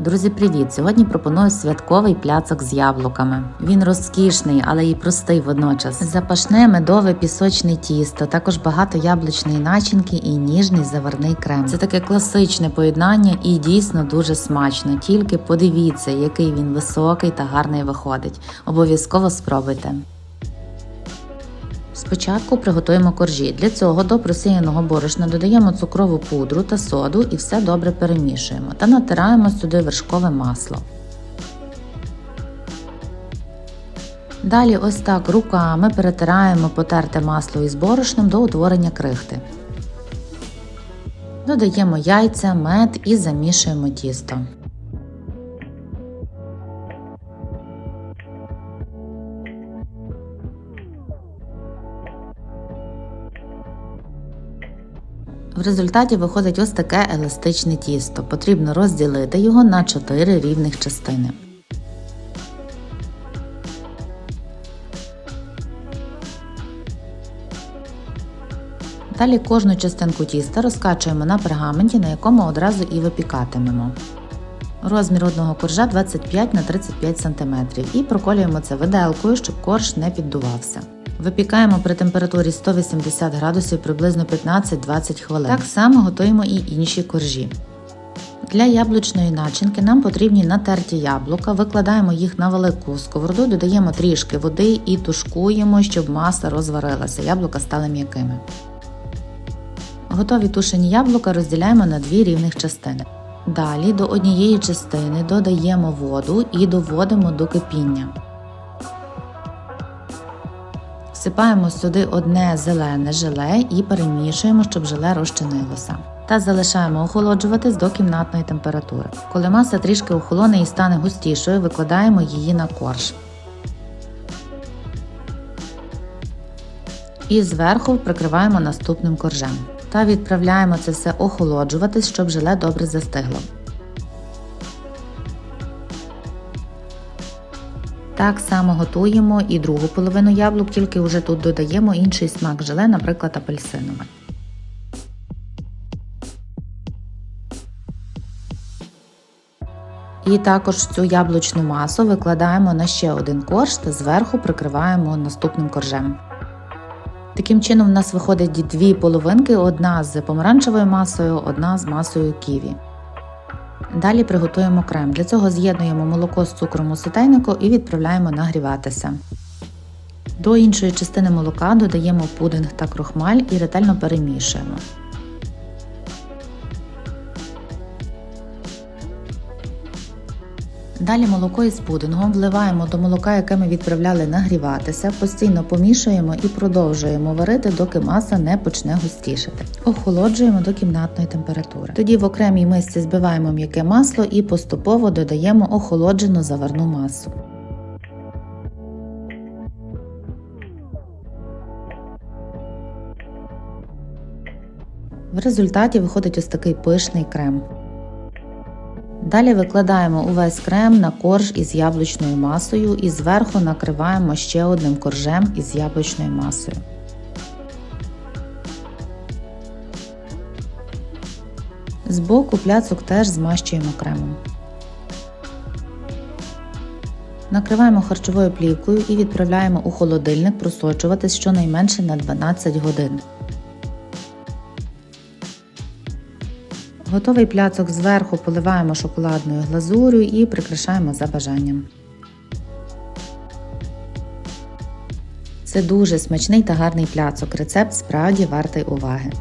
Друзі, привіт! Сьогодні пропоную святковий пляцок з яблуками. Він розкішний, але й простий водночас. Запашне медове пісочне тісто, також багато яблучної начинки і ніжний заварний крем. Це таке класичне поєднання і дійсно дуже смачно. Тільки подивіться, який він високий та гарний виходить. Обов'язково спробуйте. Спочатку приготуємо коржі. Для цього до просіяного борошна додаємо цукрову пудру та соду і все добре перемішуємо та натираємо сюди вершкове масло. Далі ось так руками перетираємо потерте масло із борошном до утворення крихти. Додаємо яйця, мед і замішуємо тісто. В результаті виходить ось таке еластичне тісто. Потрібно розділити його на 4 рівних частини. Далі кожну частинку тіста розкачуємо на пергаменті, на якому одразу і випікатимемо. Розмір одного коржа 25 на 35 см і проколюємо це виделкою, щоб корж не піддувався. Випікаємо при температурі 180 градусів приблизно 15-20 хвилин. Так само готуємо і інші коржі. Для яблучної начинки нам потрібні натерті яблука, викладаємо їх на велику сковороду, додаємо трішки води і тушкуємо, щоб маса розварилася, яблука стали м'якими. Готові тушені яблука розділяємо на дві рівних частини. Далі до однієї частини додаємо воду і доводимо до кипіння. Всипаємо сюди одне зелене желе і перемішуємо, щоб желе розчинилося. Та залишаємо охолоджуватись до кімнатної температури. Коли маса трішки охолоне і стане густішою, викладаємо її на корж. І зверху прикриваємо наступним коржем. Та відправляємо це все охолоджуватись, щоб желе добре застигло. Так само готуємо і другу половину яблук, тільки вже тут додаємо інший смак желе, наприклад, апельсинове. І також цю яблучну масу викладаємо на ще один корж та зверху прикриваємо наступним коржем. Таким чином, в нас виходить дві половинки: одна з помаранчевою масою, одна з масою ківі. Далі приготуємо крем. Для цього з'єднуємо молоко з цукром у сотейнику і відправляємо нагріватися. До іншої частини молока додаємо пудинг та крохмаль і ретельно перемішуємо. Далі молоко із пудингом вливаємо до молока, яке ми відправляли нагріватися, постійно помішуємо і продовжуємо варити, доки маса не почне густішати. Охолоджуємо до кімнатної температури. Тоді в окремій мисці збиваємо м'яке масло і поступово додаємо охолоджену заварну масу. В результаті виходить ось такий пишний крем. Далі викладаємо увесь крем на корж із яблучною масою і зверху накриваємо ще одним коржем із яблучною масою. Збоку пляцок теж змащуємо кремом. Накриваємо харчовою плівкою і відправляємо у холодильник просочуватись щонайменше на 12 годин. Готовий пляцок зверху поливаємо шоколадною глазурю і прикрашаємо за бажанням. Це дуже смачний та гарний пляцок. Рецепт справді вартий уваги.